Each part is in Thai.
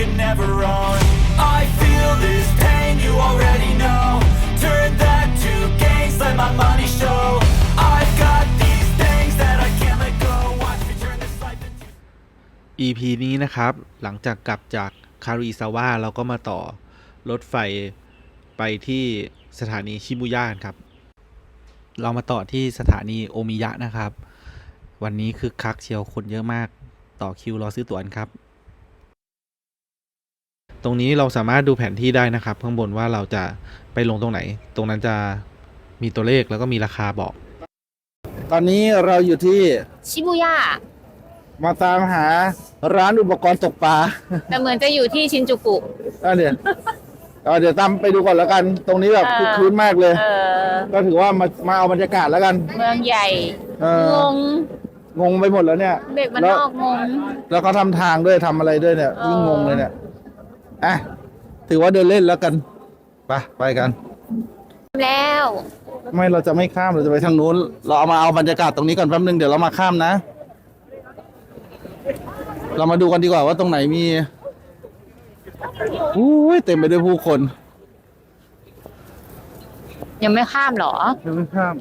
something that you can never own I feel this pain, you already know Turn that to gains, let my money show I've got these things that I can't let go Watch me turn this life into EP นี้นะครับ หลังจากกลับจากคาริซาวะเราก็มาต่อรถไฟไปที่สถานีชิบุย่านครับ เรามาต่อที่สถานีโอมิยะนะครับ วันนี้คือคักเชียวคนเยอะมาก ต่อคิวรอซื้อตั๋วครับ ตรงนี้เราสามารถดูแผนที่ได้นะครับ ข้างบนว่าเราจะไปลงตรงไหน ตรงนั้นจะมีตัวเลขแล้วก็มีราคาบอก ตอนนี้เราอยู่ที่ชิบูย่ามาตามหาร้านอุปกรณ์ตกปลาแต่เหมือนจะอยู่ที่ชินจูกุ อะเดี๋ยวเอาเดี๋ยวตามไปดูก่อนแล้วกัน ตรงนี้แบบเออ คึกคืนมากเลย เออ ก็ถือว่ามามาเอาบรรยากาศแล้วกัน เมืองใหญ่เออ งงงงไปหมดแล้วเนี่ย เด็กมันแล้วนอกงง แล้วเขาทำทางด้วยทำอะไรด้วยเนี่ยเออยิ่งงงเลยเนี่ย อะถือว่าเดินเล่นแล้วกันไปไปกัน แล้ว ไม่เราจะไม่ข้ามเราจะไปทางนู้น เราเอามาเอาบรรยากาศตรงนี้ก่อนแป๊บนึงเดี๋ยวเรามาข้ามนะ เรามาดูกันดีกว่าว่าตรงไหนมีอุ้ยเต็มไปด้วยผู้คนยังไม่ข้ามเหรอ ยังไม่ข้าม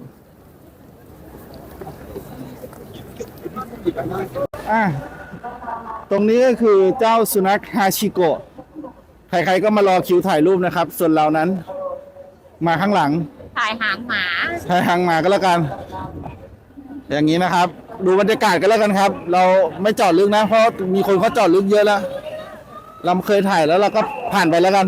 อะตรงนี้ก็คือเจ้าสุนัขฮาชิโกะ ใครๆก็มารอคิวถ่ายรูปนะครับ ส่วนเรานั้น มาข้างหลัง ถ่ายหางหมา ถ่ายห่างมาก็แล้วกัน อย่างนี้นะครับ ดูบรรยากาศกันแล้วกันครับ เราไม่จอดลึกนะเพราะมีคนเขาจอดลึกเยอะแล้วเราเคยถ่ายแล้วเราก็ผ่านไปแล้วกัน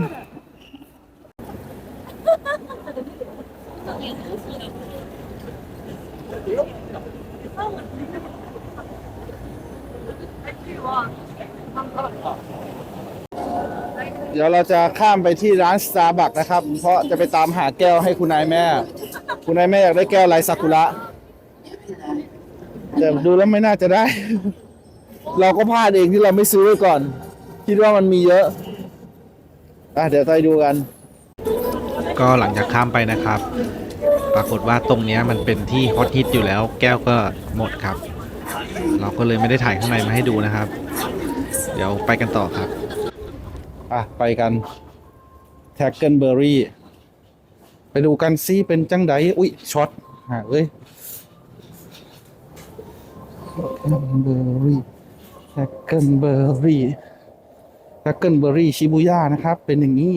เดี๋ยวเราจะข้ามไปที่ร้านสตาร์บัคนะครับ เพราะจะไปตามหาแก้วให้คุณนายแม่ คุณนายแม่อยากได้แก้วลายซากุระแต่ดูแล้วไม่น่าจะได้ เราก็พลาดเองที่เราไม่ซื้อไว้ก่อน คิดว่ามันมีเยอะอะเดี๋ยวไปดูกัน ก็หลังจากข้ามไปนะครับ ปรากฏว่าตรงเนี้ยมันเป็นที่ฮอตฮิตอยู่แล้ว แก้วก็หมดครับ เราก็เลยไม่ได้ถ่ายข้างในมาให้ดูนะครับ เดี๋ยวไปกันต่อครับ อะ ไปกันแท็กเกิลเบอร์รี่ไปดูกันซิเป็นจังไดอุ๊ยช็อตหาเอ้ยเบอร์รี่แท็กเกิลเบอร์รี่แท็กเกิลเบอร์รี่ชิบูย่านะครับ เป็นอย่างนี้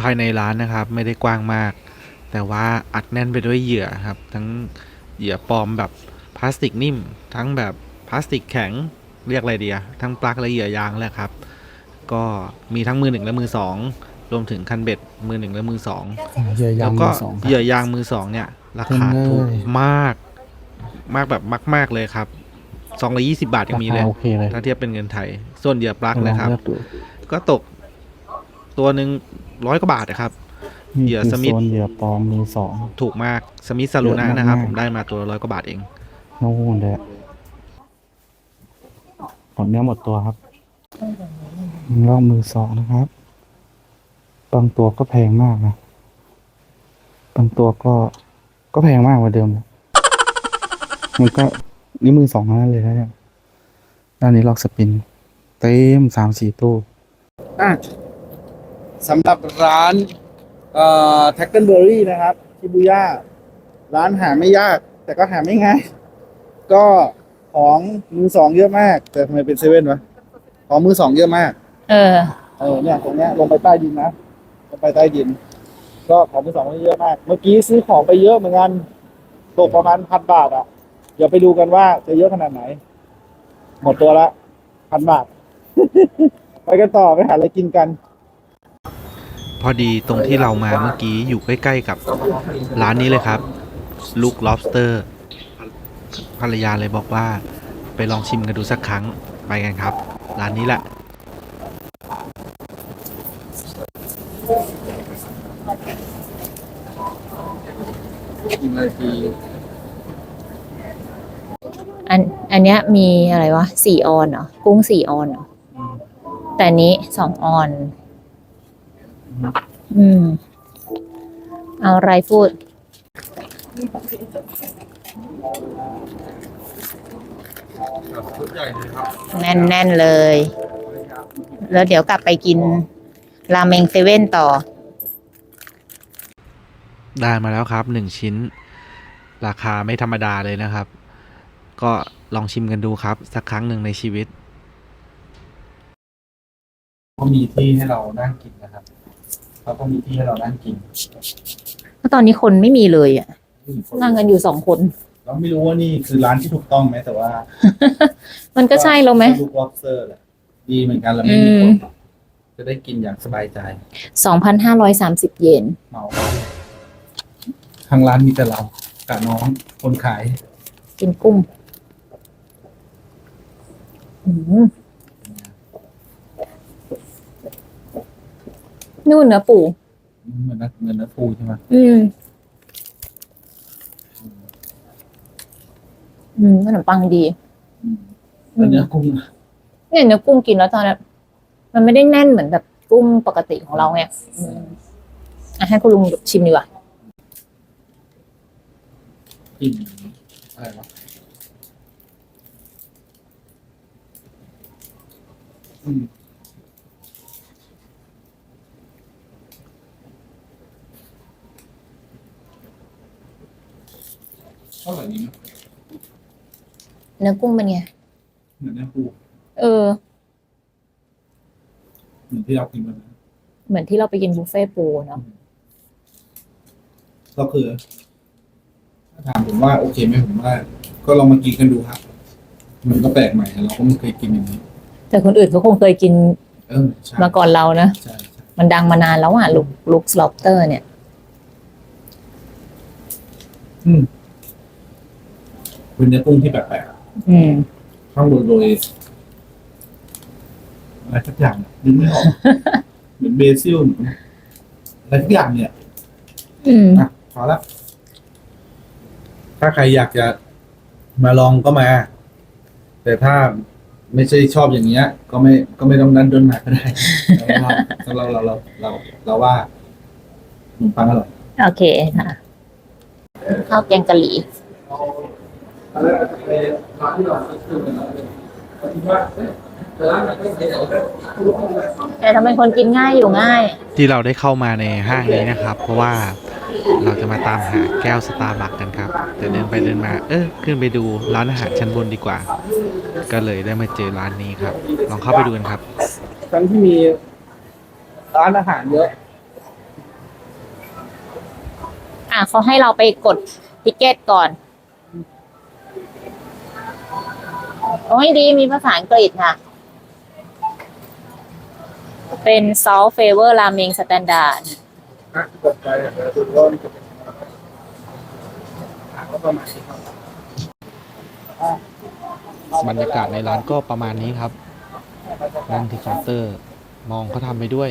ภายในร้านนะครับไม่ได้กว้างมาก แต่ว่าอัดแน่นไปด้วยเหยื่อครับ ทั้งเหยื่อปลอมแบบ พลาสติกนิ่ม ทั้งแบบพลาสติกแข็งเรียกอะไรเดียทั้งปลั๊กและเหยื่อยางแหละครับ ก็มีทั้งมือหนึ่งและมือสองรวมถึงคันเบ็ดมือหนึ่งและมือสองเหยื่อยาแล้งวก็มือสองเหยื่อยางมือสองเนี่ยราคาเห็นเลยถูกมาก มากแบบมากๆเลยครับสองร้อยี่สิบาทยังมีเลยโอเคเลยถ้าเทียบเป็นเงินไทย ส่วนเหยื่อปลั๊กนะครับลองเลือกดูก็ตกตัวหนึ่งร้อยกว่าบาทนะครับเหยื่อนี่คืสมิธ โซนเหยื่อปลอมมือสอง ถูกมากสมิธซาลูนะเยอะมากนะครับๆผมได้มาตัวละร้อยกว่าบาทเองโน่นแหละหมดเนื้อหมดตัวครับลองมือสองนะครับบางตัวก็แพงมากนะบางตัวก็ก็แพงมากกว่าเดิมนะมันก็นี่มือสองนั้นเลยนะเนี่ยด้านนี้ล็อกสปิน เต็มสามสี่ตู้อะสำหรับร้านเอ่อแท็กเกิลเบอรี่นะครับ ชิบูย่า ร้านหาไม่ยาก แต่ก็หาไม่ง่าย ก็ของมือสองเยอะมาก แต่ทำไมเป็นเซเว่นวะของมือสองเยอะมาก เออ เออเนี่ยตรงเนี้ยลงไปใต้ดินนะลงไปใต้ดิน ก็ของมือสองเยอะมาก เมื่อกี้ซื้อของไปเยอะเหมือนกันตกประมาณพันบาทอะ เดี๋ยวไปดูกันว่าจะเยอะขนาดไหน หมดตัวละพันบาท ไปกันต่อไปหาอะไรกินกัน พอดีตรงที่เรามาเมื่อกี้อยู่ใกล้ ๆ กับร้านนี้เลยครับ ลูก lobster ภรรยาเลยบอกว่า ไปลองชิมกันดูสักครั้งไปกันครับ ร้านนี้แหละอันอันเนี้ยมีอะไรวะสี่ออนเหรอกุ้งสี่ออนเหรอแต่นนี้สองออน อืม เอาอะไรพูด แน่นแน่น ๆ เลย แล้วเดี๋ยวกลับไปกิน ราเมงเซเว่นต่อ ได้มาแล้วครับหนึ่งชิ้น ราคาไม่ธรรมดาเลยนะครับ ก็ลองชิมกันดูครับ สักครั้งหนึ่งในชีวิต ก็มีที่ให้เรานั่งกินนะครับเขาก็มีที่ให้เรานั่งกินเพราะตอนนี้คนไม่มีเลยอะ นั่งกันอยู่สองคน เราไม่รู้ว่านี่คือร้านที่ถูกต้องไหมแต่ว่า มันก็ใช่เราไหมลูกล็อบสเตอร์แหละดีเหมือนกันเราไม่มีอืคมนจะได้กินอย่างสบายใจสองพันห้าร้อยสามสิบเยนเหมาร้านเลยทางร้านมีแต่เรากับน้องคนขาย กินกุ้งอืมนู่นเนื้อปูเหมือนนักเหมือนนักปูใช่ไหมอืม อืมขนมปังดีอืมแล้วเนื้อกุ้งอะเนี่ยเนื้อกุ้งกินแล้วตอนนั้นมันไม่ได้แน่นเหมือนแบบกุ้งปกติของเราไงอืมอะให้คุณลุงชิมดีกว่ากลิ่นอะไรวะอืมเท่าไหร่นี้นะ เนื้อกุ้งเป็นไง เหมือนเนื้อปูเออ เหมือนที่เรากินวันนั้นเหมือนที่เราไปกินบุฟเฟ่ต์ปูเนาะก็คือถ้าถามผมว่า โอเคไหมผมว่า ก็ลองมากินกันดูครับ มันก็แปลกใหม่เราก็ไม่เคยกินอย่างนี้ แต่คนอื่นเขาคงเคยกินเออใช่มาก่อนเรานะ ใช่ใช่มันดังมานานแล้วอะลุกลุกสลอปเตอร์เนี่ย อืมเป็นเนื้อกุ้งที่แปลก อืมๆข้างบนโรยอะไรสักอย่างนึกไม่ออกเหมือนเบซิลเหมือนอะไรทุกอย่างเนี่ยอืมอะพอละถ้าใครอยากจะมาลองก็มา แต่ถ้าไม่ใช่ชอบอย่างเงี้ย ก็ไม่ก็ไม่ต้องนั้นดนหนักก็ได้แต่ว่าเราเราเราเราเราว่าขนมปังอร่อย โอเคค่ะข้าวแกงกะหรี่ แต่ทำไมคนกินง่ายอยู่ง่าย ที่เราได้เข้ามาในห้างนี้นะครับ เพราะว่าเราจะมาตามหาแก้วสตาร์บัคกันครับ แต่เดินไปเดินมา เออขึ้นไปดูร้านอาหารชั้นบนดีกว่า ก็เลยได้มาเจอร้านนี้ครับ ลองเข้าไปดูกันครับ ทั้งที่มีร้านอาหารเยอะอะเขาให้เราไปกดทิเก็ตก่อน โอ้ยดีมีภาษาอังกฤษค่ะ เป็น salt flavor ramen standard นะกดไปเดี๋ยวดูว่ามันจะเป็นยังไงอะก็ประมาณนี้ครับบรรยากาศในร้านก็ประมาณนี้ครับนั่งที่เคาน์เตอร์มองเขาทำไปด้วย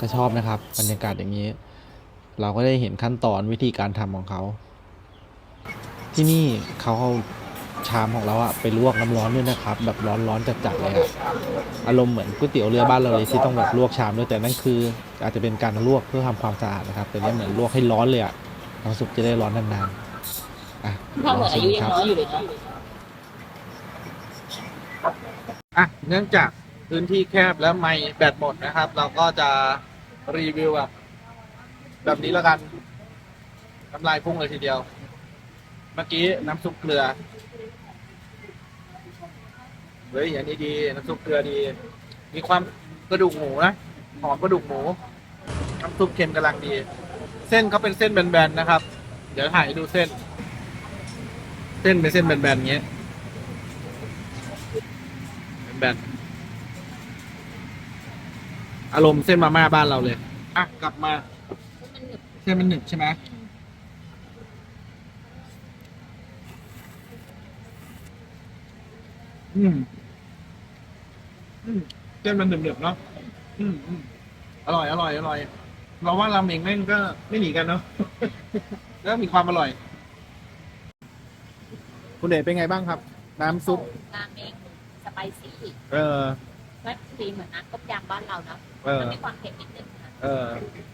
ก็ชอบนะครับ บรรยากาศอย่างนี้ เราก็ได้เห็นขั้นตอนวิธีการทำของเขา ที่นี่เขา ชามของเราอะไปลวกน้ำร้อนด้วยนะครับ แบบร้อนๆจัดๆเลยอะอารมณ์เหมือนก๋วยเตี๋ยวเรือบ้านเราเลยที่ต้องแบบลวกชามด้วยแต่นั่นคือ อาจจะเป็นการลวกเพื่อทำความสะอาดนะครับ แต่เนี้เหมือนลวกให้ร้อนเลยอะน้ำซุปจะได้ร้อนนานๆอะลองชิมครับอยู่เลยเนาะอะเนื่องจากพื้นที่แคบแล้วไม่แบตหมดนะครับ เราก็จะรีวิวแบบแบบนี้แล้วกันน้ำลายพุ่งเลยทีเดียว เมื่อกี้น้ำซุปเกลือ เฮ้ยอันนี้ดีน้ำซุปเกลือดี มีความกระดูกหมูนะหอมกระดูกหมูน้ำซุปเค็มกำลังดี เส้นเขาเป็นเส้นแบนๆนะครับ เดี๋ยวถ่ายให้ดูเส้น เส้นเป็นเส้นแบนๆอย่างเงี้ยแบนอารมณ์เส้นมาม่าบ้านเราเลยอะกลับมา เส้นมันหนึบใช่ไหมอืม อืมเส้นมันหนึบๆเนาะอืมอืมอร่อยอร่อยอร่อย เราว่าราเมงแม่งก็ไม่หนีกันเนาะ แล้วมีความอร่อย คุณเดชเป็นไงบ้างครับ น้ำซุป ราเมงสไปซี่เออ ก็ฟีเหมือนน้ำต้มยำบ้านเราเนาะเออ มันมีความเผ็ดนิดนึงค่ะเออ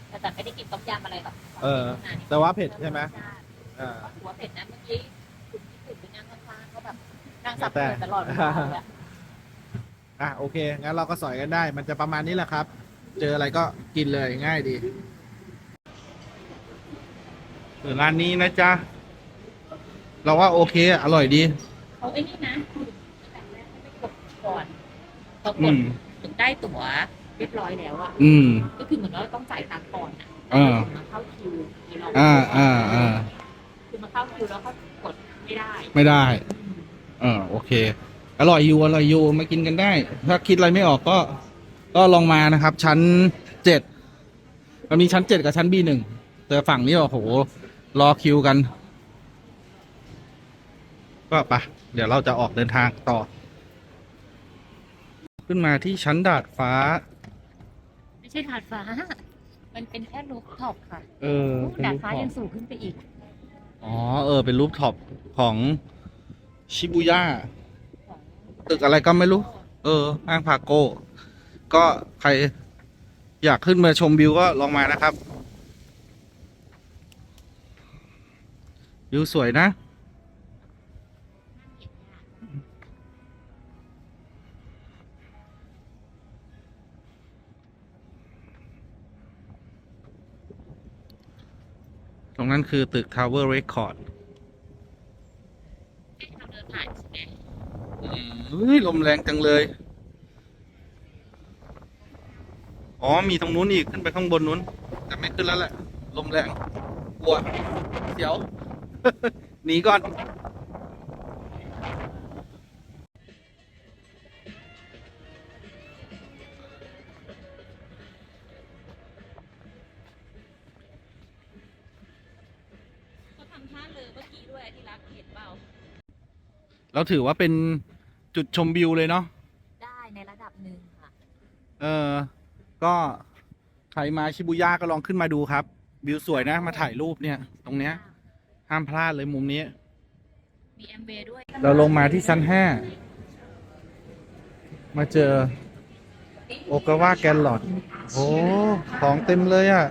แต่แต่ไม่ได้กินต้มยำอะไรหรอกเออ แต่ว่าเผ็ดใช่ไหมอ่าหัวเผ็ดนะเมื่อกี้คุณที่ตื่นไปนั่งข้างๆก็แบบนั่งสับเผ็ดตลอดเวลาเลยอะ อะโอเค งั้นเราก็สอยกันได้ มันจะประมาณนี้แหละครับ เจออะไรก็กินเลยง่ายดีเออร้านนี้นะจ๊ะ เราว่าโอเค อร่อยดีเขาไอ้นี่นะแต่แรกไม่กดก่อนพอกอืดม ถึงได้ตั๋วเรียบร้อยแล้วอะอืม ก็คือเหมือนว่าต้องจ่ายตังค์ก่อนอะเออ มาเข้าคิวมีเราอ่าอ่าอ่าคือมาเข้าคิวแล้วก็กดไม่ได้ไม่ได้ เออ โอเค อร่อยอยู่อร่อยอยู่มากินกันได้ ถ้าคิดอะไรไม่ออกก็ ก็ลองมานะครับ ชั้นเจ็ดมันมีชั้นเจ็ดกับชั้นบีหนึ่งแต่ฝั่งนี้โอ้โห รอคิวกัน ก็ไปะเดี๋ยวเราจะออกเดินทางต่อ ขึ้นมาที่ชั้นดาดฟ้า ไม่ใช่ถาดฟ้า มันเป็นแค่รูปท็อปค่ะเออเป็นดาดรูปฟ้าท็อยัปงสูงขึ้นไปอีก อ๋อ เออ เป็นรูปท็อปของชิบูย่า ตึกอะไรก็ไม่รู้ เออห้างพาโก้ ก็ใครอยากขึ้นมาชมวิวก็ลองมานะครับ วิวสวยนะ ตรงนั้นคือตึก Tower Record ทำเดินผ่านใช่ไหม อืม เฮ้ยลมแรงจังเลย อ๋อ มีตรงนู้นอีกขึ้นไปข้างบนนู้น แต่ไม่ขึ้นแล้วแหละ ลมแรงกลัวเดี๋ยว หนีก่อน เขาทำท่าเลยเมื่อกี้ด้วยที่รักเห็นเปล่า เราถือว่าเป็น จุดชมวิวเลยเนาะได้ในระดับหนึ่งค่ะ เออ ก็ใครมาชิบูย่าก็ลองขึ้นมาดูครับ วิวสวยนะ มาถ่ายรูปเนี่ย ตรงเนี้ย ห้ามพลาดเลยมุมนี้ มีแอมเบด้วยเราลงมาที่ชั้นห้ามาเจอ โอกาวาแกนหลอดโอ้ของเต็มเลยอะ่ะ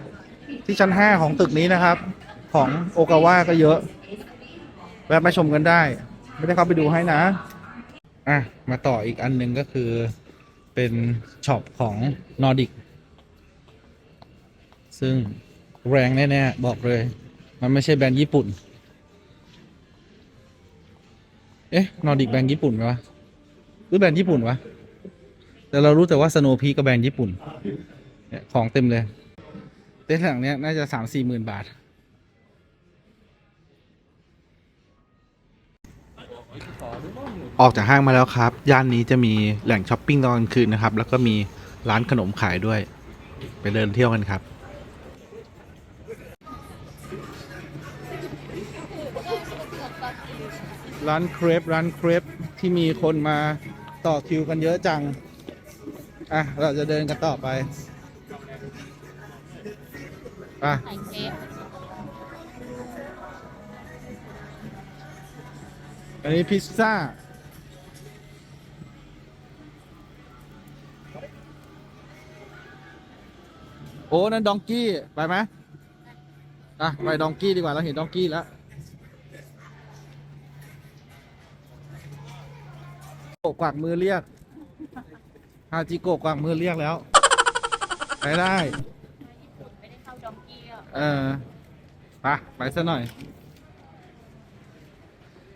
ที่ชั้นห้าของตึกนี้นะครับ ของโอกาวาก็เยอะ แวะมาชมกันได้ ไม่ได้เข้าไปดูให้นะ อะ มาต่ออีกอันหนึ่งก็คือเป็นช็อปของนอร์ดิกซึ่งแรงแน่ๆ บอกเลย มันไม่ใช่แบรนด์ญี่ปุ่น เอ๊ะ นอร์ดิกแบรนด์ญี่ปุ่นไหมวะ หรือแบรนด์ญี่ปุ่นวะ แต่เรารู้แต่ว่าสโนพีก็แบรนด์ญี่ปุ่น เนี่ยของเต็มเลย เต้นท์หลังเนี้ยน่าจะสามสี่หมื่นบาทออ ออกจากห้างมาแล้วครับ ย่านนี้จะมีแหล่งช้อปปิ้งตอนกลางคืนนะครับ แล้วก็มีร้านขนมขายด้วย ไปเดินเที่ยวกันครับ ร้านเครปร้านเครปที่มีคนมาต่อคิวกันเยอะจัง อะ เราจะเดินกันต่อไปอะอันนี้พิซซ่า โอ้ นั่นดองกี้ ไปไหมอะ ไปดองกี้ดีกว่า เราเห็นดองกี้แล้ว โกกวักมือเรียก ฮาจิโกกวักมือเรียกแล้ว ไปได้ไม่ได้เข้าดองกี้อะเออไปไปซะหน่อย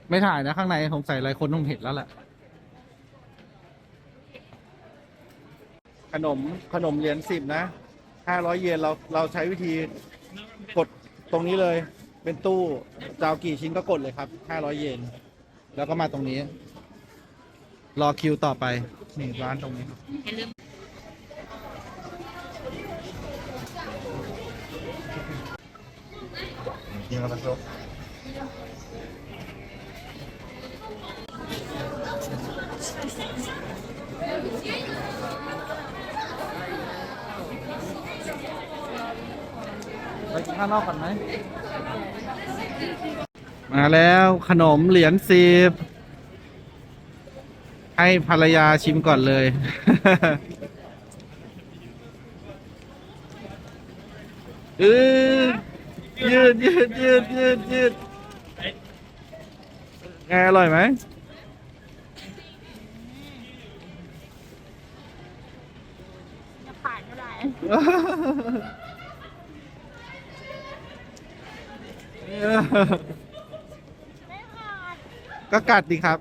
ไม่ถ่ายนะ ข้างในสงสัยหลายคนต้องเห็นแล้วแหละขนมขนมเหรียญสิบนะ ห้าร้อยเยนเราเราใช้วิธีกดตรงนี้เลย เป็นตู้จะเากี่ชิ้นก็กดเลยครับห้าร้อยเยนแล้วก็มาตรงนี้ รอคิวต่อไปนี่ร้านตรงนี้ครับอย่าลืมยิงกันสักางนอกก่อนไหม มาแล้วขนมเหรียญสิบให้ภรรยาชิมก่อนเลยอือยืดยืดยืดยืดยืดไงอร่อยไหมผ่านก็ได้ ก็กัดดีครับ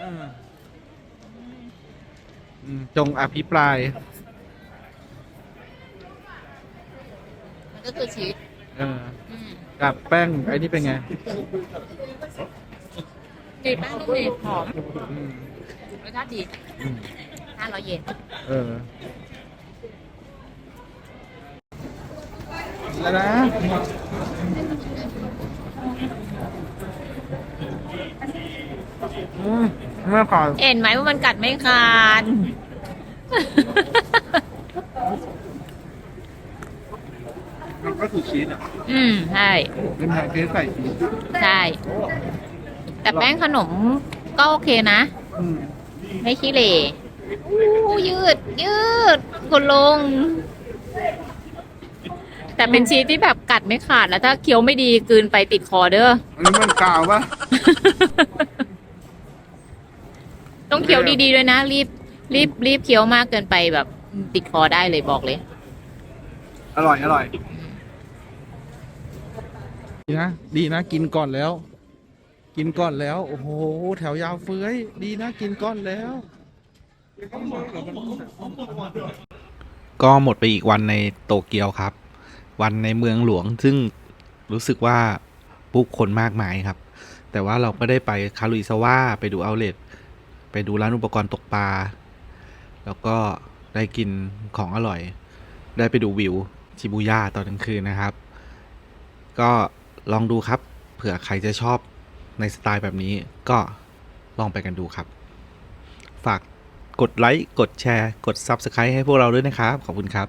อืมจงอภิปราย มันก็คือชีสเออกับแป้งไอ้นี่เป็นไง ดีแป้งต้องดีหอมอืมรสชาติดีอืมห้าร้อยเยนเออ แล้วนะอืมไม่ขอเห็นไหมว่ามันกัดไม่ขาดมันก็คือชีสอะอืมใช่เป็นแพนเค้กใส่ชีสใช่ แต่แป้งขนมก็โอเคนะ อืม ไม่ขี้เหร่อู้ยืด ยืดคุณลุง แต่เป็นชีสที่แบบกัดไม่ขาดแล้วถ้าเคี้ยวไม่ดีกลืนไปติดคอเด้อ อันนี้มันกาวปะต้องเคี้ยวดีๆด้วยนะ รีบ รีบรีบเคี้ยวมากเกินไปแบบติดคอได้เลยบอกเลย อร่อยอร่อยดีนะดีนะกินก่อนแล้ว กินก่อนแล้ว โอ้โห แถวยาวเฟ้ย ดีนะกินก่อนแล้ว ก็หมดไปอีกวันในโตเกียวครับ วันในเมืองหลวง ซึ่งรู้สึกว่าผู้คนมากมายครับ แต่ว่าเราก็ได้ไปคารุอิซาวะไปดูเอาเลทไปดูร้านอุปกรณ์ตกปลา แล้วก็ได้กินของอร่อย ได้ไปดูวิวชิบูย่าตอนกลางคืนนะครับ ก็ลองดูครับ เผื่อใครจะชอบในสไตล์แบบนี้ก็ลองไปกันดูครับ ฝากกดไลค์ กดแชร์ กด Subscribe ให้พวกเราด้วยนะครับ ขอบคุณครับ